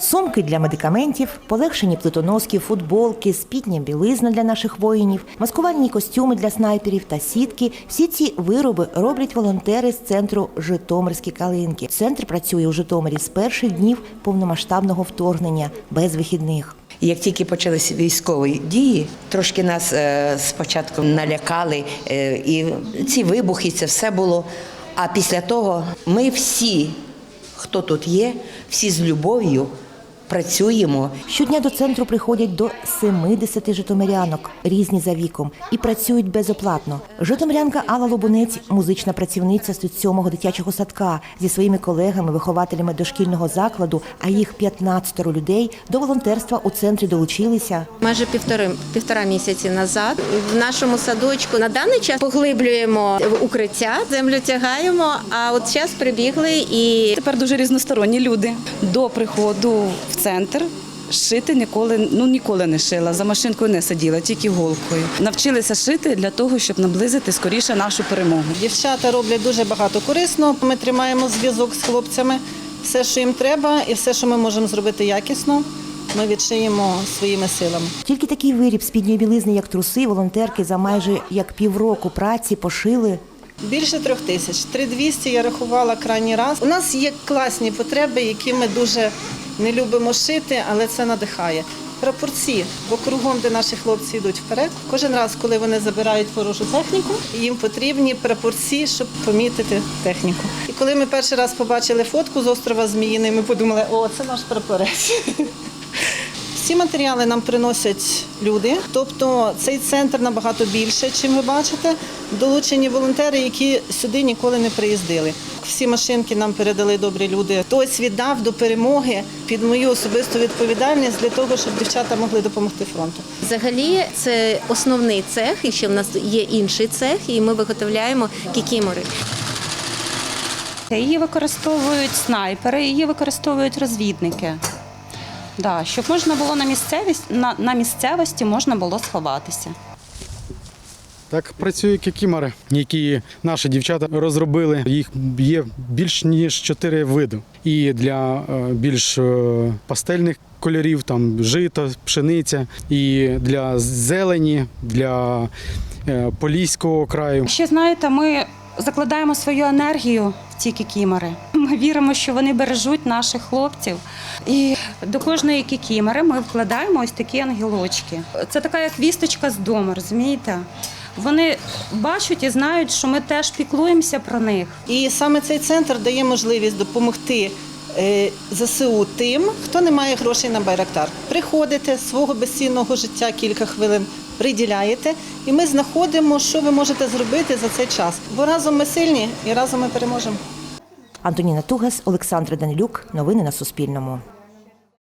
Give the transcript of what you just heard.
Сумки для медикаментів, полегшені плитоноски, футболки, спідня білизна для наших воїнів, маскувальні костюми для снайперів та сітки. Всі ці вироби роблять волонтери з центру Житомирські калинки. Центр працює у Житомирі з перших днів повномасштабного вторгнення без вихідних. Як тільки почалися військові дії, трошки нас е, спочатку налякали, е, і ці вибухи, це все було. А після того ми всі, хто тут є, всі з любов'ю працюємо. Щодня до центру приходять до 70 житомирянок, різні за віком, і працюють безоплатно. Житомирянка Алла Лобунець, музична працівниця з 7-го дитячого садка, зі своїми колегами, вихователями дошкільного закладу, а їх 15 людей до волонтерства у центрі долучилися. Майже півтори півтора місяці назад в нашому садочку на даний час поглиблюємо укриття, землю тягаємо. А от час прибігли і Тепер дуже різносторонні люди. До приходу в центр шити ніколи, ну ніколи не шила. За машинкою не сиділа, тільки голкою. Навчилися шити для того, щоб наблизити скоріше нашу перемогу. Дівчата роблять дуже багато корисного. Ми тримаємо зв'язок з хлопцями. Все, що їм треба, і все, що ми можемо зробити якісно, ми відшиємо своїми силами. Тільки такий виріб спідньої білизни, як труси, волонтерки за майже як півроку праці пошили. Більше трьох тисяч. 3200 я рахувала крайній раз. У нас є класні потреби, які ми дуже не любимо шити, але це надихає. Прапорці, бо кругом, де наші хлопці йдуть вперед. Кожен раз, коли вони забирають ворожу техніку, їм потрібні прапорці, щоб помітити техніку. І коли ми перший раз побачили фотку з острова Зміїний, ми подумали, о, це наш прапорець. Всі матеріали нам приносять люди, тобто цей центр набагато більше, чим ви бачите. Долучені волонтери, які сюди ніколи не приїздили. Всі машинки нам передали добрі люди. Хтось віддав до перемоги під мою особисту відповідальність для того, щоб дівчата могли допомогти фронту. взагалі це основний цех. І ще в нас є інший цех, і ми виготовляємо кікімори. Її використовують снайпери, її використовують розвідники. Да, щоб можна було на місцевість на, на місцевості можна було сховатися. Так працюють кікімори, які наші дівчата розробили. Їх є більш ніж чотири види. І для е, більш е, пастельних кольорів, там жито, пшениця, і для зелені, для е, поліського краю. Ще знаєте, ми закладаємо свою енергію в ці кікімори. Ми віримо, що вони бережуть наших хлопців. І до кожної кікімори ми вкладаємо ось такі ангелочки. Це така як вісточка з дому, розумієте? Вони бачать і знають, що ми теж піклуємося про них. І саме цей центр дає можливість допомогти е, ЗСУ тим, хто не має грошей на байрактар. Приходите свого безцінного життя кілька хвилин. Приділяєте, і ми знаходимо, що ви можете зробити за цей час. Бо разом ми сильні і разом ми переможемо. Антоніна Тугас, Олександр Данилюк. Новини на Суспільному.